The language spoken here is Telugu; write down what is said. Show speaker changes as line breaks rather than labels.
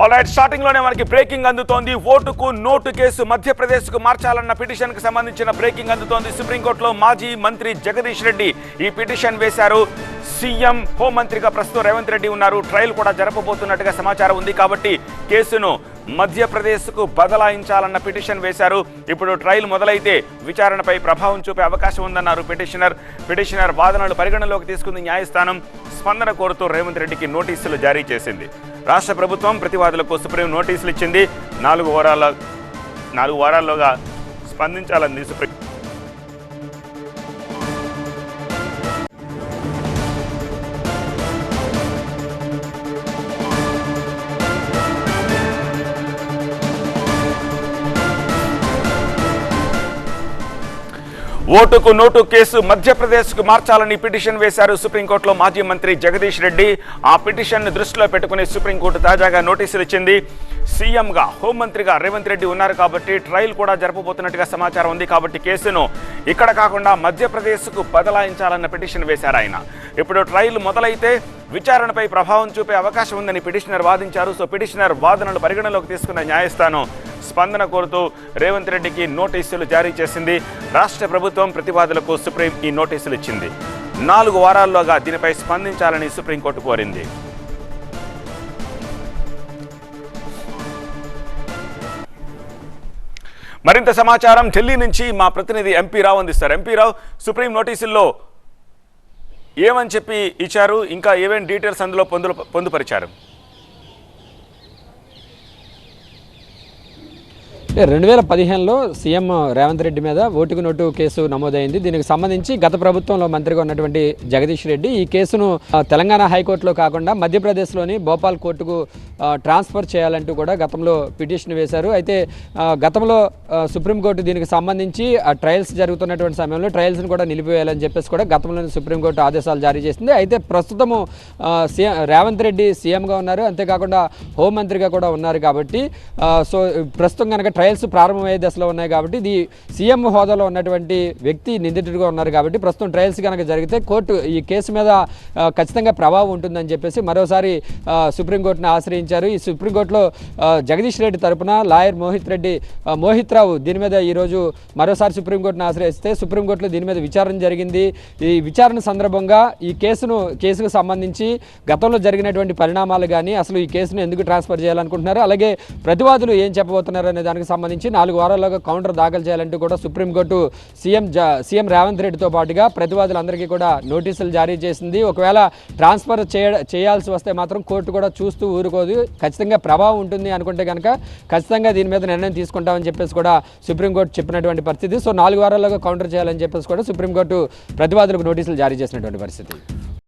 ఆల్రైట్ స్టార్టింగ్లోనే మనకి బ్రేకింగ్ అందుతోంది. ఓటుకు నోటు కేసు మధ్యప్రదేశ్కు మార్చాలన్న పిటిషన్కు సంబంధించిన బ్రేకింగ్ అందుతోంది. సుప్రీంకోర్టులో మాజీ మంత్రి జగదీష్ రెడ్డి ఈ పిటిషన్ వేశారు. సీఎం హోంమంత్రిగా ప్రస్తుతం రేవంత్ రెడ్డి ఉన్నారు. ట్రయల్ కూడా జరపబోతున్నట్టుగా సమాచారం ఉంది కాబట్టి కేసును మధ్యప్రదేశ్కు బదలాయించాలన్న పిటిషన్ వేశారు. ఇప్పుడు ట్రయల్ మొదలైతే విచారణపై ప్రభావం చూపే అవకాశం ఉందన్నారు పిటిషనర్. పిటిషనర్ వాదనలు పరిగణలోకి తీసుకుంది న్యాయస్థానం. స్పందన కోరుతూ రేవంత్ రెడ్డికి నోటీసులు జారీ చేసింది. రాష్ట్ర ప్రభుత్వం ప్రతివాదులకు సుప్రీం నోటీసులు ఇచ్చింది. నాలుగు వారాల నాలుగు వారాల్లోగా స్పందించాలని సుప్రీం ఓటుకు నోటు కేసు మధ్యప్రదేశ్కు మార్చాలని పిటిషన్ వేశారు సుప్రీంకోర్టులో మాజీ మంత్రి జగదీష్ రెడ్డి. ఆ పిటిషన్ దృష్టిలో పెట్టుకుని సుప్రీంకోర్టు తాజాగా నోటీసులు ఇచ్చింది. సీఎంగా హోంమంత్రిగా రేవంత్ రెడ్డి ఉన్నారు కాబట్టి ట్రయల్ కూడా జరపబోతున్నట్టుగా సమాచారం ఉంది కాబట్టి కేసును ఇక్కడ కాకుండా మధ్యప్రదేశ్కు బదలాయించాలన్న పిటిషన్ వేశారు ఆయన. ఇప్పుడు ట్రయల్ మొదలైతే విచారణపై ప్రభావం చూపే అవకాశం ఉందని పిటిషనర్ వాదించారు. సో పిటిషనర్ వాదనలు పరిగణలోకి తీసుకున్న న్యాయస్థానం స్పందన కోరుతూ రేవంత్ రెడ్డికి నోటీసులు జారీ చేసింది. రాష్ట్ర ప్రభుత్వం ప్రతివాదులకు సుప్రీం ఈ నోటీసులు ఇచ్చింది. నాలుగు వారాల్లోగా దీనిపై స్పందించాలని సుప్రీంకోర్టు కోరింది. మరింత సమాచారం ఢిల్లీ నుంచి మా ప్రతినిధి ఎంపీ రావు అందిస్తారు. ఎంపీ రావు సుప్రీం నోటీసుల్లో ఏమని చెప్పి ఇచ్చారు? ఇంకా ఏమేమి డీటెయిల్స్ అందులో పొందు పొందుపరిచారు?
రెండు వేల పదిహేనులో సీఎం రేవంత్ రెడ్డి మీద ఓటుకు నోటు కేసు నమోదైంది. దీనికి సంబంధించి గత ప్రభుత్వంలో మంత్రిగా ఉన్నటువంటి జగదీష్ రెడ్డి ఈ కేసును తెలంగాణ హైకోర్టులో కాకుండా మధ్యప్రదేశ్లోని భోపాల్ కోర్టుకు ట్రాన్స్ఫర్ చేయాలంటూ కూడా గతంలో పిటిషన్ వేశారు. అయితే గతంలో సుప్రీంకోర్టు దీనికి సంబంధించి ఆ ట్రయల్స్ జరుగుతున్నటువంటి సమయంలో ట్రయల్స్ని కూడా నిలిపివేయాలని చెప్పేసి కూడా గతంలో సుప్రీంకోర్టు ఆదేశాలు జారీ చేసింది. అయితే ప్రస్తుతము సీఎం రేవంత్ రెడ్డి సీఎంగా ఉన్నారు. అంతేకాకుండా హోంమంత్రిగా కూడా ఉన్నారు కాబట్టి సో ప్రస్తుతం కనుక ట్రయల్స్ ప్రారంభమయ్యే దశలో ఉన్నాయి కాబట్టి ఇది సీఎం హోదాలో ఉన్నటువంటి వ్యక్తి నిందితుడిగా ఉన్నారు కాబట్టి ప్రస్తుతం ట్రయల్స్ కనుక జరిగితే కోర్టు ఈ కేసు మీద ఖచ్చితంగా ప్రభావం ఉంటుందని చెప్పేసి మరోసారి సుప్రీంకోర్టును ఆశ్రయించి ఆశ్రయించారు ఈ సుప్రీంకోర్టులో జగదీష్ రెడ్డి తరపున లాయర్ మోహిత్ రెడ్డి మోహిత్ రావు దీని మీద ఈరోజు మరోసారి సుప్రీంకోర్టును ఆశ్రయిస్తే సుప్రీంకోర్టులో దీని మీద విచారణ జరిగింది. ఈ విచారణ సందర్భంగా ఈ కేసును కేసుకు సంబంధించి గతంలో జరిగినటువంటి పరిణామాలు కానీ అసలు ఈ కేసును ఎందుకు ట్రాన్స్ఫర్ చేయాలనుకుంటున్నారు? అలాగే ప్రతివాదులు ఏం చెప్పబోతున్నారు అనే దానికి సంబంధించి నాలుగు వారాల్లోగా కౌంటర్ దాఖలు చేయాలంటూ కూడా సుప్రీంకోర్టు సీఎం సీఎం రేవంత్ రెడ్డితో పాటుగా ప్రతివాదులందరికీ కూడా నోటీసులు జారీ చేసింది. ఒకవేళ ట్రాన్స్ఫర్ చేయాల్సి వస్తే మాత్రం కోర్టు కూడా చూస్తూ ఊరుకోదు. ఖచ్చితంగా ప్రభావం ఉంటుంది అనుకుంటే కనుక ఖచ్చితంగా దీని మీద నిర్ణయం తీసుకుంటామని చెప్పేసి కూడా సుప్రీంకోర్టు చెప్పినటువంటి పరిస్థితి. సో నాలుగు వారాల్లో కౌంటర్ చేయాలని చెప్పేసి కూడా సుప్రీంకోర్టు ప్రతివాదులకు నోటీసులు జారీ చేసినటువంటి పరిస్థితి.